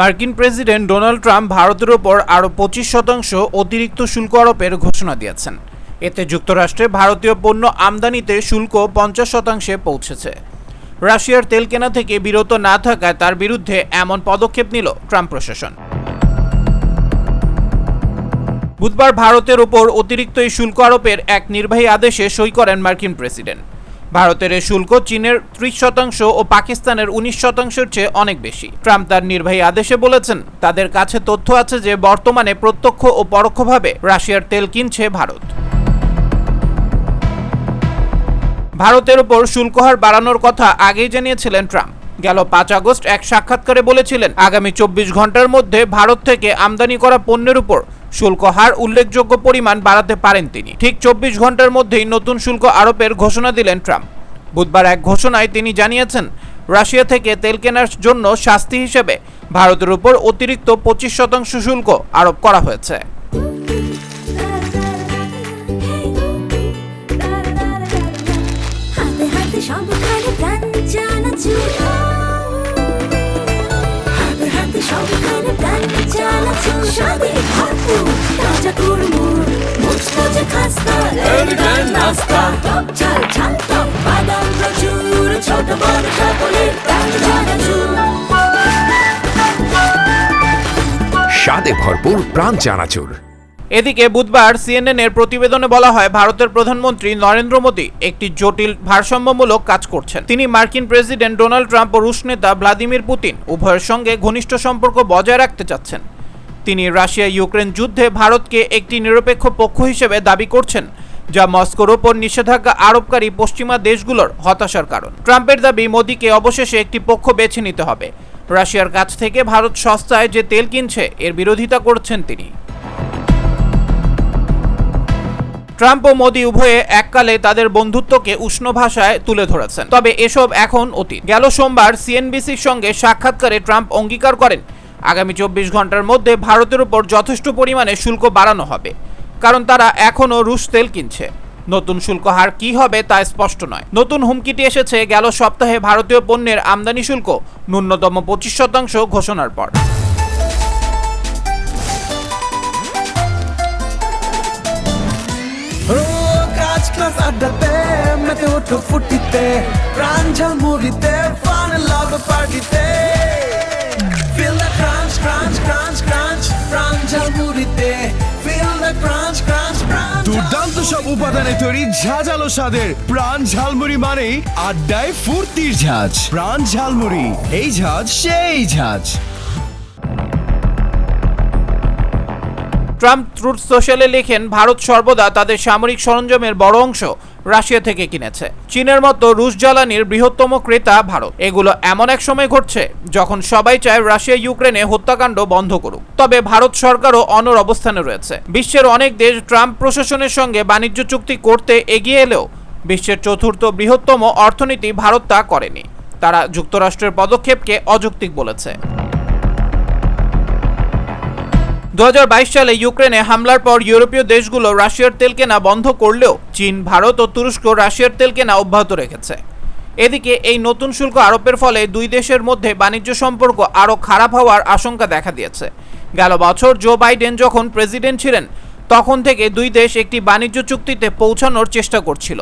মার্কিন president Donald Trump ভারতের ওপর আরও পঁচিশ শতাংশ অতিরিক্ত শুল্ক আরোপের ঘোষণা দিয়েছেন। এতে যুক্তরাষ্ট্রে ভারতীয় পণ্য আমদানিতে শুল্ক পঞ্চাশ শতাংশে পৌঁছেছে। রাশিয়ার তেল কেনা থেকে বিরত না থাকায় তার বিরুদ্ধে এমন পদক্ষেপ নিল ট্রাম্প প্রশাসন। বুধবার ভারতের ওপর অতিরিক্ত এই শুল্ক আরোপের এক নির্বাহী আদেশে সই করেন মার্কিন প্রেসিডেন্ট। ভারতের শুল্ক চীনের ত্রিশ শতাংশ ও পাকিস্তানের উনিশ শতাংশের চেয়ে অনেক বেশি। ট্রাম্প তার নির্বাহী আদেশে বলেছেন, তাদের কাছে তথ্য আছে যে বর্তমানে প্রত্যক্ষ ও পরোক্ষভাবে রাশিয়ার তেল কিনছে ভারত। ভারতের ওপর শুল্ক হার বাড়ানোর কথা আগেই জানিয়েছিলেন ট্রাম্প। গেল পাঁচ আগস্ট এক সাক্ষাৎকারে বলেছিলেন, আগামী চব্বিশ ঘণ্টার মধ্যে ভারত থেকে আমদানি করা পণ্যের উপর শুল্ক হার উল্লেখযোগ্য পরিমাণ বাড়াতে পারেন তিনি। ঠিক চব্বিশ ঘণ্টার মধ্যেই নতুন শুল্ক আরোপের ঘোষণা দিলেন ট্রাম্প। বুধবার এক ঘোষণায় তিনি জানিয়েছেন, রাশিয়া থেকে তেল কেনার জন্য শাস্তি হিসেবে ভারতের উপর অতিরিক্ত পঁচিশ শতাংশ শুল্ক আরোপ করা হয়েছে। তাজা স্বাদে ভরপুর প্রাণ চানাচুর। এদিকে বুধবার সিএনএন এর প্রতিবেদনে বলা হয়, ভারতের প্রধানমন্ত্রী নরেন্দ্র মোদী একটি জটিল ভারসাম্যমূলক কাজ করছেন। তিনি মার্কিন প্রেসিডেন্ট ডোনাল্ড ট্রাম্প ও রুশ নেতা ভ্লাদিমির পুতিন উভয়ের সঙ্গে ঘনিষ্ঠ সম্পর্ক বজায় রাখতে চাচ্ছেন। তিনি রাশিয়া ইউক্রেন যুদ্ধে ভারতকে একটি নিরপেক্ষ পক্ষ হিসেবে দাবি করছেন, যা মস্কোর ওপর নিষেধাজ্ঞা আরোপকারী পশ্চিমা দেশগুলোর হতাশার কারণ। ট্রাম্পের দাবি, মোদীকে অবশেষে একটি পক্ষ বেছে নিতে হবে। রাশিয়ার কাছ থেকে ভারত সস্তায় যে তেল কিনছে, এর বিরোধিতা করছেন তিনি। ট্রাম্প ও মোদী উভয়ে এককালে তাদের বন্ধুত্বকে উষ্ণ ভাষায় তুলে ধরেছেন। তবে এসব এখন অতীত। গেল সোমবার সিএনবিসির সঙ্গে সাক্ষাৎকারে ট্রাম্প অঙ্গীকার করেন আগামী চব্বিশ ঘণ্টার মধ্যে ভারতের উপর যথেষ্ট পরিমাণে শুল্ক বাড়ানো হবে, কারণ তারা এখনও রুশ তেল কিনছে। নতুন শুল্ক হার কি হবে তা স্পষ্ট নয়। নতুন হুমকিটি এসেছে গেল সপ্তাহে ভারতীয় পণ্যের আমদানি শুল্ক, ন্যূনতম পঁচিশ শতাংশ ঘোষণার পর। আড্ডাতে, মেতে ওঠো ফুটিতে, প্রাণ ঝালমুড়িতে ফান লাভ পার্টিতে। সব উপাদানে তৈরি ঝাঁঝালো স্বাদের প্রাণ ঝালমুড়ি মানেই আড্ডায় ফুর্তির ঝাঁজ। প্রাণ ঝালমুড়ি, এই ঝাঁজ সেই ঝাঁজ। ট্রাম্প ট্রুথ সোশ্যালে লেখেন, ভারত সর্বদা তাদের সামরিক সরঞ্জামের বড় অংশ। রাশিয়া থেকে কিনেছে। চীনের মতো রুশ জ্বালানির বৃহত্তম ক্রেতা ভারত। এগুলো এমন এক সময় ঘটছে যখন সবাই চায় রাশিয়া ইউক্রেনে হত্যাকাণ্ড বন্ধ করুক। তবে ভারত সরকারও অনর অবস্থানে রয়েছে। বিশ্বের অনেক দেশ ট্রাম্প প্রশাসনের সঙ্গে বাণিজ্য চুক্তি করতে এগিয়ে এলেও বিশ্বের চতুর্থ বৃহত্তম অর্থনীতি ভারত তা করেনি। তারা যুক্তরাষ্ট্রের পদক্ষেপকে অযৌক্তিক বলেছে। দু হাজার বাইশ সালে ইউক্রেনে হামলার পর ইউরোপীয় দেশগুলো রাশিয়ার তেল কেনা বন্ধ করলেও চীন, ভারত ও তুরস্ক রাশিয়ার তেল কেনা অব্যাহত রেখেছে। এদিকে এই নতুন শুল্ক আরোপের ফলে দুই দেশের মধ্যে বাণিজ্য সম্পর্ক আরও খারাপ হওয়ার আশঙ্কা দেখা দিয়েছে। গেল বছর জো বাইডেন যখন প্রেসিডেন্ট ছিলেন, তখন থেকে দুই দেশ একটি বাণিজ্য চুক্তিতে পৌঁছানোর চেষ্টা করছিল।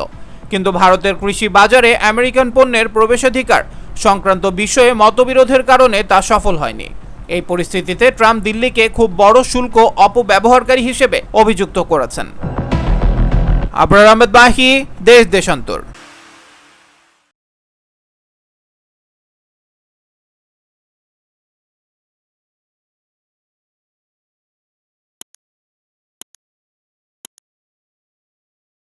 কিন্তু ভারতের কৃষি বাজারে আমেরিকান পণ্যের প্রবেশাধিকার সংক্রান্ত বিষয়ে মতবিরোধের কারণে তা সফল হয়নি। এই পরিস্থিতিতে ট্রাম্প দিল্লিকে খুব বড় শুল্ক অপব্যবহারকারী হিসেবে অভিযুক্ত করেছেন। আবরার আহমেদ বাহি, দেশ দেশান্তর।